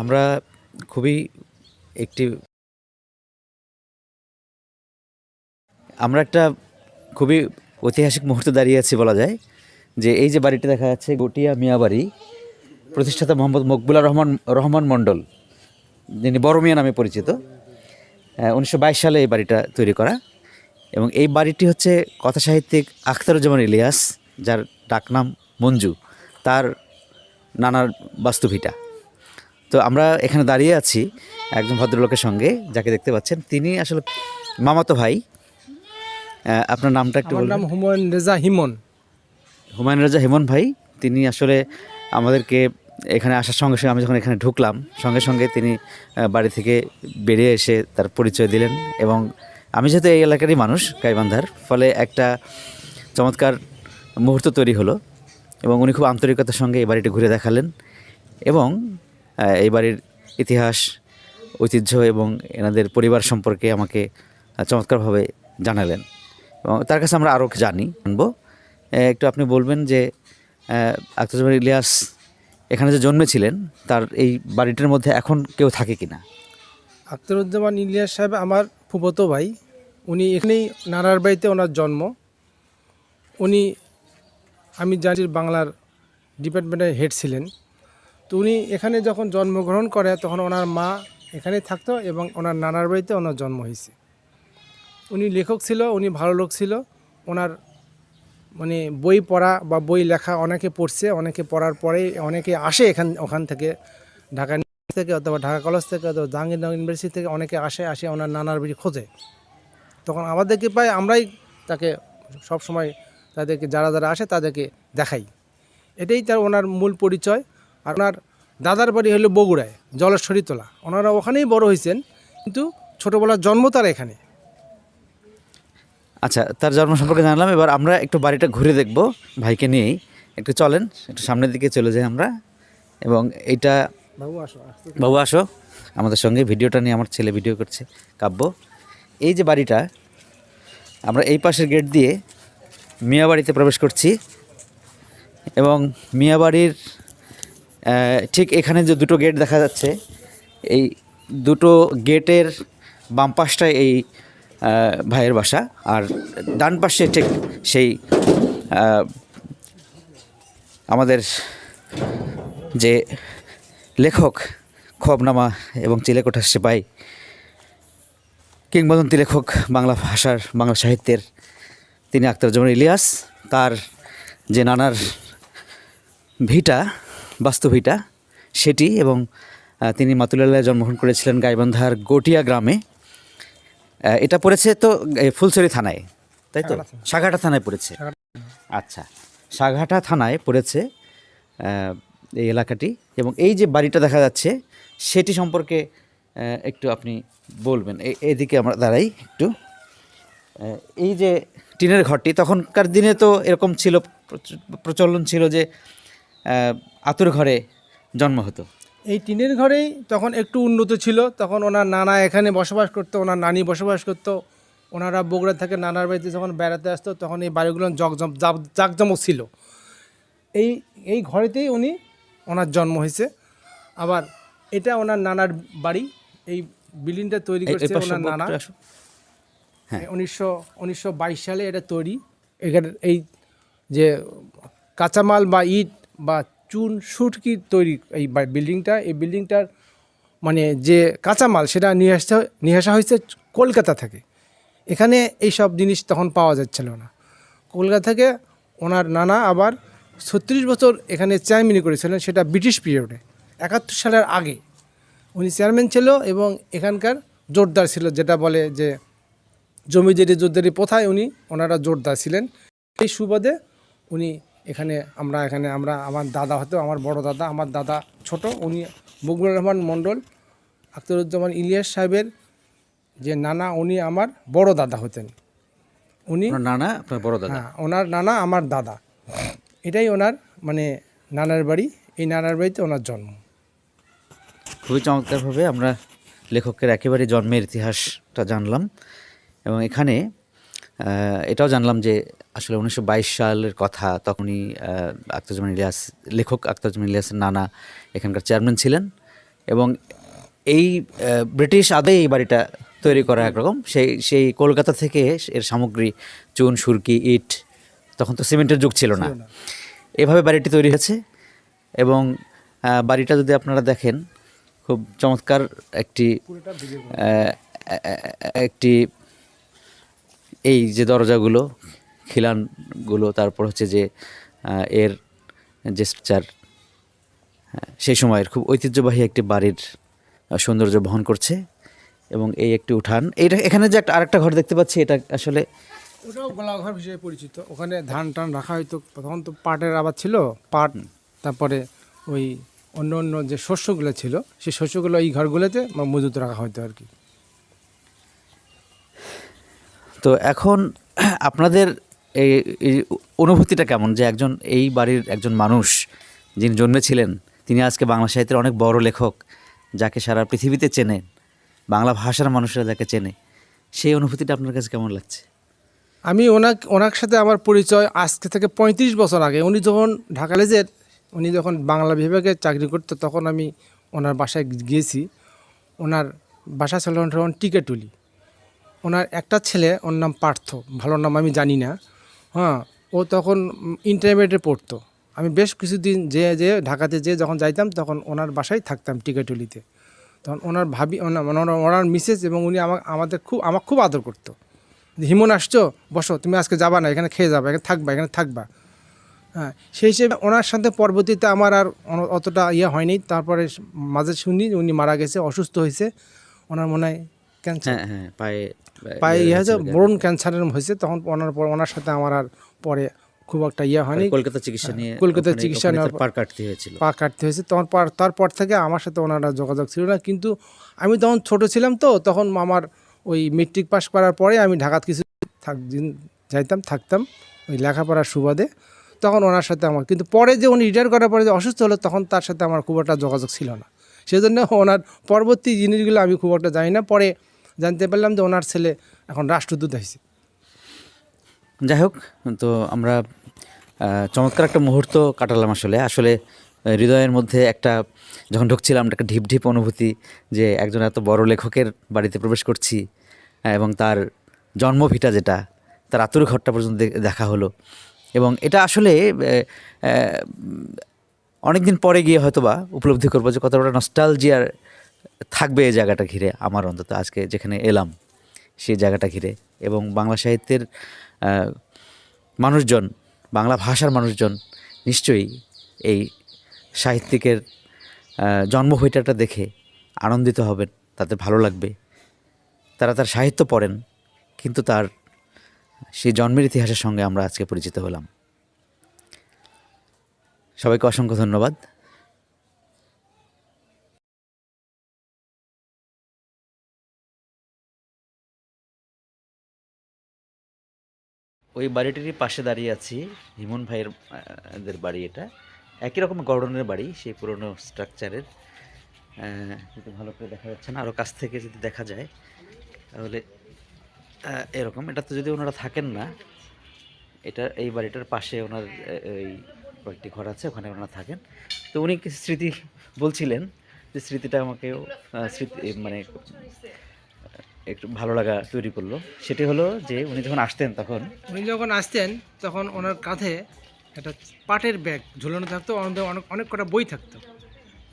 আমরা খুবই একটি আমরা একটা খুবই ঐতিহাসিক মুহূর্তে দাঁড়িয়ে আছি বলা যায় যে এই যে বাড়িটি দেখা যাচ্ছে গটিয়া মিয়া বাড়ি প্রতিষ্ঠাতা মোহাম্মদ মকবুলা রহমান রহমান মণ্ডল, যিনি বড় মিয়া নামে পরিচিত। উনিশশো বাইশ সালে এই বাড়িটা তৈরি করা। এবং এই বাড়িটি হচ্ছে কথা সাহিত্যিক আখতারুজ্জামান ইলিয়াস যার ডাকনাম মঞ্জু তার নানার বাস্তুভিটা। তো আমরা এখানে দাঁড়িয়ে আছি একজন ভদ্রলোকের সঙ্গে যাকে দেখতে পাচ্ছেন। তিনি আসলে মামাতো ভাই। আপনার নামটা একটু নাম হুমায়ুন রেজা হিমন। হুমায়ুন রাজা হিমন ভাই তিনি আসলে আমাদেরকে এখানে আসার সঙ্গে সঙ্গে আমি যখন এখানে ঢুকলাম সঙ্গে সঙ্গে তিনি বাড়ি থেকে বেরিয়ে এসে তার পরিচয় দিলেন এবং আমি যেহেতু এই এলাকারই মানুষ গাইবান্ধার, ফলে একটা চমৎকার মুহূর্ত তৈরি হলো এবং উনি খুব আন্তরিকতার সঙ্গে এই বাড়িটি ঘুরে দেখালেন এবং এই বাড়ির ইতিহাস, ঐতিহ্য এবং এনাদের পরিবার সম্পর্কে আমাকে চমৎকারভাবে জানালেন। এবং তার কাছে আমরা আরও জানি, জানব। একটু আপনি বলবেন যে আক্তারুজ্জামান ইলিয়াস এখানে যে জন্মেছিলেন, তার এই বাড়িটার মধ্যে এখন কেউ থাকে কিনা? আখতারুজ্জামান ইলিয়াস সাহেব আমার ফুফতো ভাই। উনি এখানেই নারার বাড়িতে ওনার জন্ম। উনি, আমি জানি বাংলার ডিপার্টমেন্টের হেড ছিলেন। তো উনি এখানে যখন জন্মগ্রহণ করে, তখন ওনার মা এখানে থাকতো এবং ওনার নানার বাড়িতে ওনার জন্ম হয়েছে। উনি লেখক ছিল, উনি ভালো লোক ছিল। ওনার মানে বই পড়া বা বই লেখা অনেকে পড়ছে, অনেকে পড়ার পরে অনেকে আসে এখান, ওখান থেকে ঢাকা থেকে অথবা ঢাকা কলেজ থেকে অথবা জাহাঙ্গীরনগর ইউনিভার্সিটি থেকে অনেকে আসে আসে ওনার নানার বাড়ি খোঁজে। তখন আমাদেরকে পাই আমরাই তাকে সব সময় তাদেরকে যারা যারা আসে তাদেরকে দেখাই। এটাই তার ওনার মূল পরিচয়। আর ওনার দাদার বাড়ি হলো বগুড়ায়, জলেশ্বরী তোলা। ওনারা ওখানেই বড় হয়েছেন, কিন্তু ছোটোবেলার জন্ম তার এখানে। আচ্ছা তার জন্ম সম্পর্কে জানলাম। এবার আমরা একটু বাড়িটা ঘুরে দেখব, ভাইকে নিয়েই। একটু চলেন, একটু সামনের দিকে চলে যাই আমরা। এবং এইটা বাবু আসো আমাদের সঙ্গে ভিডিওটা নিয়ে আমার ছেলে ভিডিও করছে, কাব্য। এই যে বাড়িটা, আমরা এই পাশের গেট দিয়ে মিয়া বাড়িতে প্রবেশ করছি এবং মিয়া বাড়ির ঠিক এখানে যে দুটো গেট দেখা যাচ্ছে, এই দুটো গেটের বাম পাশটায় এই ভাইয়ের বাসা আর ডান পাশে ঠিক সেই আমাদের যে লেখক খবনামা এবং চিলেকোঠা সেপাই কিংবদন্তি লেখক বাংলা ভাষার বাংলা সাহিত্যের তিনি আখতারুজ্জামান ইলিয়াস। তার যে নানার ভিটা বাস্তু ভিটা সেটি এবং তিনি মাতুলাল্লাহ জন্মগ্রহণ করেছিলেন গাইবান্ধার গটিয়া গ্রামে। এটা পড়েছে তো ফুলছড়ি থানায় তাই তো? সাঘাটা থানায়। পড়েছে। আচ্ছা সাঘাটা থানায় পড়েছে এই এলাকাটি। এবং এই যে বাড়িটা দেখা যাচ্ছে, সেটি সম্পর্কে একটু আপনি বলবেন। এদিকে আমরা দাঁড়াই একটু। এই যে টিনের ঘরটি, তখনকার দিনে তো এরকম ছিল প্রচলন ছিল যে আতুর ঘরে জন্ম হতো। এই টিনের ঘরেই তখন একটু উন্নত ছিল। তখন ওনার নানা এখানে বসবাস করতো, ওনার নানি বসবাস করতো। ওনারা বগুড়া থেকে নানার বাড়িতে যখন বেড়াতে আসতো, তখন এই বাড়িগুলো জগজম জাক- জাকজমক ছিল। এই এই ঘরেতেই উনি ওনার জন্ম হয়েছে। আবার এটা ওনার নানার বাড়ি এই বিল্ডিংটা তৈরি করছে ওনার নানা। হ্যাঁ। উনিশশো উনিশশো বাইশ সালে এটা তৈরি। এখানে এই যে কাঁচামাল বা ইট বা চুন সুটকি তৈরি এই বিল্ডিংটা এই বিল্ডিংটার মানে যে কাঁচামাল সেটা নিয়ে আসতে নিয়ে আসা হয়েছে কলকাতা থেকে। এখানে এই সব জিনিস তখন পাওয়া যাচ্ছিল না। কলকাতা থেকে ওনার নানা আবার ছত্রিশ বছর এখানে চেয়ারম্যানই করেছিলেন সেটা ব্রিটিশ পিরিয়ডে একাত্তর সালের আগে উনি চেয়ারম্যান ছিল এবং এখানকার জোরদার ছিল যেটা বলে যে জমিদারি জোরদারি প্রথায় উনি ওনারা জোরদার ছিলেন। এই সুবাদে উনি এখানে আমরা এখানে আমরা আমার দাদা হতো আমার বড় দাদা আমার দাদা ছোট উনি বকুল রহমান মণ্ডল আখতারুজ্জামান ইলিয়াস সাহেবের যে নানা উনি আমার বড় দাদা হতেন। উনি নানা আপনার বড় দাদা। হ্যাঁ ওনার নানা আমার দাদা। এটাই ওনার মানে নানার বাড়ি, এই নানার বাড়িতে ওনার জন্ম। খুবই চমৎকারভাবে আমরা লেখকের একেবারে জন্মের ইতিহাসটা জানলাম এবং এখানে এটাও জানলাম যে আসলে উনিশশো বাইশ সালের কথা, তখনই আখতারুজ্জামান ইলিয়াস, লেখক আখতারুজ্জামান ইলিয়াসের নানা এখানকার চেয়ারম্যান ছিলেন এবং এই ব্রিটিশ আদে এই বাড়িটা তৈরি করা একরকম। সেই সেই কলকাতা থেকে এর সামগ্রী, চুন, সুরকি, ইট তখন তো সিমেন্টের যুগ ছিল না। এভাবে বাড়িটি তৈরি হয়েছে এবং বাড়িটা যদি আপনারা দেখেন খুব চমৎকার একটি একটি এই যে দরজাগুলো খিলানগুলো তারপর হচ্ছে যে এর যে স্ট্রাকচার সেই সময়ের খুব ঐতিহ্যবাহী একটি বাড়ির সৌন্দর্য বহন করছে এবং এই একটি উঠান এইটা এখানে যে একটা আরেকটা ঘর দেখতে পাচ্ছি এটা আসলে ওটাও গোলাঘর হিসেবে পরিচিত। ওখানে ধান টান রাখা হয়তো, তখন তো পাটের আবার ছিল, পাট, তারপরে ওই অন্য অন্য যে শস্যগুলো ছিল, সেই শস্যগুলো এই ঘরগুলোতে মজুত রাখা হতো আর কি। তো এখন আপনাদের এই অনুভূতিটা কেমন যে একজন, এই বাড়ির একজন মানুষ যিনি জন্মেছিলেন, তিনি আজকে বাংলা সাহিত্যের অনেক বড় লেখক, যাকে সারা পৃথিবীতে চেনে, বাংলা ভাষার মানুষরা যাকে চেনে, সেই অনুভূতিটা আপনার কাছে কেমন লাগছে? আমি ওনার ওনার সাথে আমার পরিচয় আজকে থেকে পঁয়ত্রিশ বছর আগে। উনি যখন ঢাকা কলেজের উনি যখন বাংলা বিভাগে চাকরি করতো, তখন আমি ওনার বাসায় গিয়েছি। ওনার বাসা ছিল তখন টিকেটুলি। ওনার একটা ছেলে, ওর নাম পার্থ, ভালো নাম আমি জানি না। হ্যাঁ ও তখন ইন্টারমিডিয়েটে পড়তো। আমি বেশ কিছুদিন যে যে ঢাকাতে যে যখন যাইতাম, তখন ওনার বাসায় থাকতাম টিকেটুলিতে। তখন ওনার ভাবি, ওনার, ওনার- মিসেস এবং উনি আমা- আমাদের খুব, আমাকে খুব আদর করতো। হিমন আসছো বসো তুমি আজকে যাবা না এখানে খেয়ে যাবা এখানে থাকবা এখানে থাকবা। হ্যাঁ সেই হিসেবে ওনার সাথে পরবর্তীতে আমার আর অতটা ইয়ে হয়নি। তারপরে মাঝে শুনি উনি মারা গেছে অসুস্থ হয়েছে। ওনার মনে হয় ক্যান্সার হ্যাঁ হ্যাঁ পায়ে পায়ে ইয়ে হয়েছে ব্রণ ক্যান্সারের হয়েছে। তখন ওনার পর ওনার সাথে আমার আর পরে খুব একটা ইয়ে হয়নি। কলকাতা চিকিৎসা নিয়ে কলকাতায় ওখানে- চিকিৎসা নেওয়ার পার কাটতে হয়েছিল। পা কাটতে হয়েছে। তখন তারপর থেকে আমার সাথে ওনারা যোগাযোগ ছিল না। কিন্তু আমি তখন ছোট ছিলাম তো তখন আমার ওই মেট্রিক পাস করার পরে আমি ঢাকাত কিছু থাক যাইতাম, থাকতাম ওই লেখাপড়ার সুবাদে। তখন ওনার সাথে আমার কিন্তু পরে যে উনি রিটায়ার করার পরে যে অসুস্থ হলো, তখন তার সাথে আমার খুব একটা যোগাযোগ ছিল না। সেজন্য ওনার পরবর্তী জিনিসগুলো আমি খুব একটা জানি না। পরে জানতে পারলাম যে ওনার ছেলে এখন রাষ্ট্রদূত হয়েছে। যাই হোক, তো আমরা চমৎকার একটা মুহূর্ত কাটালাম আসলে। আসলে হৃদয়ের মধ্যে একটা, যখন ঢুকছিলাম, একটা ঢিপ ঢিপ অনুভূতি যে একজন এত বড় লেখকের বাড়িতে প্রবেশ করছি এবং তার জন্মভিটা যেটা, তার আতুর ঘরটা পর্যন্ত দেখা হলো। এবং এটা আসলে অনেক দিন পরে গিয়ে হয়তোবা উপলব্ধি করব যে কতটা নস্টালজিয়ার থাকবে এই জায়গাটা ঘিরে আমার অন্তত আজকে যেখানে এলাম, সেই জায়গাটা ঘিরে। এবং বাংলা সাহিত্যের মানুষজন, বাংলা ভাষার মানুষজন নিশ্চয়ই এই সাহিত্যিকের আহ, জন্মভূমিটা দেখে আনন্দিত হবেন তাদের ভালো লাগবে। তারা তার সাহিত্য পড়েন কিন্তু তার সেই জন্মের ইতিহাসের সঙ্গে আমরা আজকে পরিচিত হলাম। সবাইকে অসংখ্য ধন্যবাদ। ওই বাড়িটির পাশে দাঁড়িয়ে আছি হিমন ভাইয়ের বাড়ি এটা। একই রকম গড়নের বাড়ি, সেই পুরনো স্ট্রাকচারের যদি ভালো করে দেখা যাচ্ছে না। আরও কাছ থেকে যদি দেখা যায়, তাহলে এরকম। এটা তো যদি ওনারা থাকেন না, এটা, এই বাড়িটার পাশে ওনার এই কয়েকটি ঘর আছে, ওখানে ওনারা থাকেন। তো উনি স্মৃতি বলছিলেন যে স্মৃতিটা আমাকেও স্মৃতি মানে একটু ভালো লাগা তৈরি করল। সেটি হলো যে, উনি যখন আসতেন তখন উনি যখন আসতেন, তখন ওনার কাঁধে একটা পাটের ব্যাগ, ঝুলানো থাকতো, অনেক অনেক কটা বই থাকতো।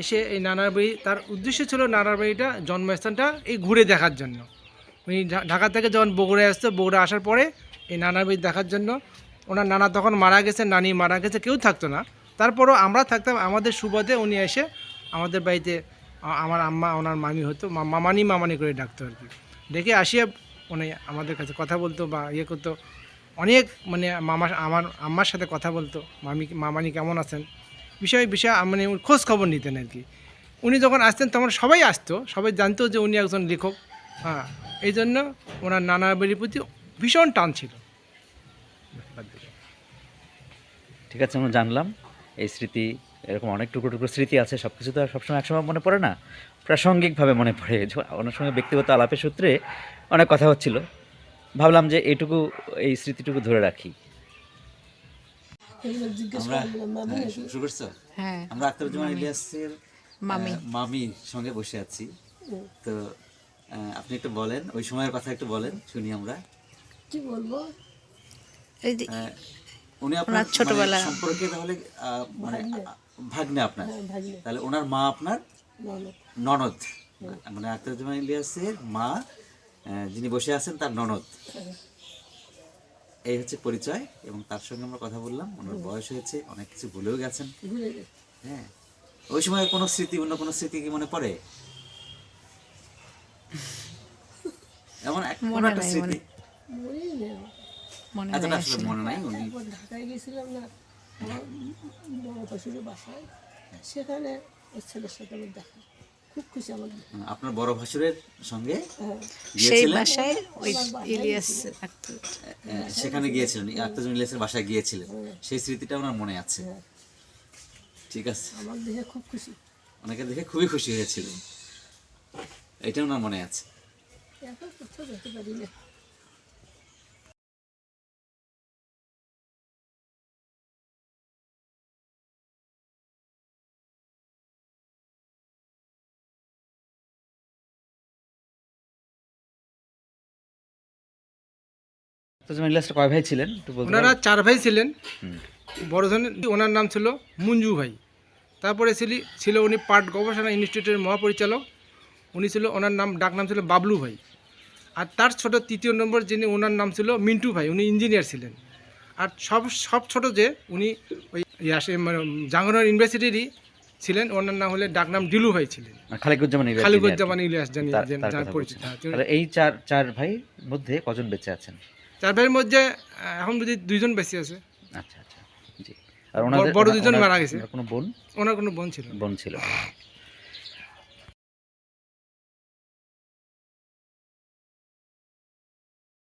এসে এই নানার বাড়ি, তার উদ্দেশ্য ছিল নানার বাড়িটা, জন্মস্থানটা এই ঘুরে দেখার জন্য। উনি ঢাকা থেকে যখন বগুড়ায় আসতো, বগুড়া আসার পরে এই নানার বাড়ি দেখার জন্য ওনার নানা তখন মারা গেছে, নানি মারা গেছে, কেউ থাকতো না। তারপরও আমরা থাকতাম, আমাদের সুবাদে উনি এসে আমাদের বাড়িতে আমার আম্মা, ওনার মামি হতো মামানি মামানি করে ডাকতো আর কি। ডেকে আসিয়ে উনি আমাদের কাছে কথা বলতো বা ইয়ে করতো। অনেক মানে মামা, আমার আম্মার সাথে কথা বলতো, মামি, মামানি কেমন আছেন? বিষয় বিষয় মানে খোঁজ খবর নিতেন আর কি। উনি যখন আসতেন তখন সবাই আসতো, সবাই জানতো যে উনি একজন লেখক হ্যাঁ। এই জন্য ওনার নানা বাড়ির প্রতি ভীষণ টান ছিল। ঠিক আছে, আমরা জানলাম। এই স্মৃতি, এরকম অনেক টুকরো টুকরো স্মৃতি আছে সব কিছু তো আর সবসময় একসময় মনে পড়ে না। প্রাসঙ্গিকভাবে মনে পড়ে। ওনার সঙ্গে ব্যক্তিগত আলাপের সূত্রে অনেক কথা হচ্ছিল। ভাবলাম যে এটুকু এই স্মৃতিটুকু ধরে রাখি। আমরা হ্যাঁ, শুরু করছ হ্যাঁ। আমরা আখতারুজ্জামান ইলিয়াসের মামি। মামির সঙ্গে বসে আছি। তো আপনি একটু বলেন ওই সময়ের কথা একটু বলেন শুনি আমরা। কি বলব? এই যে আহ, উনি আপনার ছোটবেলা। সম্পর্কে তাহলে মানে ভাগ্নে। আপনার। তাহলে ওনার মা আপনার? ননদ। মানে আখতারুজ্জামান ইলিয়াসের মা যিনি বসে আছেন তার ননদ। এই হচ্ছে পরিচয় এবং তার সঙ্গে আমরা কথা বললাম। ওনার বয়স হয়েছে অনেক কিছু ভুলেও গেছেন। হ্যাঁ। ওই সময় কোনো স্মৃতি অন্য কোনো স্মৃতি কি মনে পড়ে? এমন এক কোনো মনে একটা স্মৃতি। মনে এতটা আসলে আসলে। মনে নাই উনি। ঢাকায় গেছিলাম না আমার বড় বাসায়। সেখানে ছেলের সাথে আমার দেখা খুব খুশি আমার আপনার বড় ভাসুরের সঙ্গে হ্যাঁ। সেই বাসায় ওই ইলিয়াস সেখানে গিয়েছিলেন। ইলিয়াসের বাসায় গিয়েছিলেন সেই স্মৃতিটা ওনার মনে আছে। ঠিক আছে। আমার দেখে খুব খুশি। অনেকে দেখে খুবই খুশি হয়েছিল এটা ওনার মনে আছে। এখন কোথাও যেতে পারি না। আক্তারুজ্জামান ইলিয়াসটা কয় ভাই ছিলেন একটু বলতে ওনারা চার ভাই ছিলেন। বড় ধরনের ওনার নাম ছিল মঞ্জু ভাই। তারপরে ছিল ছিল উনি পাট গবেষণা ইনস্টিটিউটের মহাপরিচালক। উনি ছিল ওনার নাম ডাক নাম ছিল বাবলু ভাই। আর তার ছোট তৃতীয় নম্বর যিনি ওনার নাম ছিল মিন্টু ভাই উনি ইঞ্জিনিয়ার ছিলেন। আর সব সব ছোট যে উনি ওই মানে জাহাঙ্গীরনগর ইউনিভার্সিটিরই ছিলেন। ওনার নাম হলে ডাক নাম ডিলু ভাই ছিলেন। খালিকুজ্জামান। খালিকুজ্জামান ইলিয়াস জানি পরিচিত। এই চার চার ভাই মধ্যে কজন বেঁচে আছেন? চার ভাইয়ের মধ্যে এখন বুঝি দুইজন বেশি আছে আচ্ছা আচ্ছা জি আর ওনার বড় দুজন মারা গেছে। কোনো বোন ওনার কোনো বোন ছিল। বোন ছিল।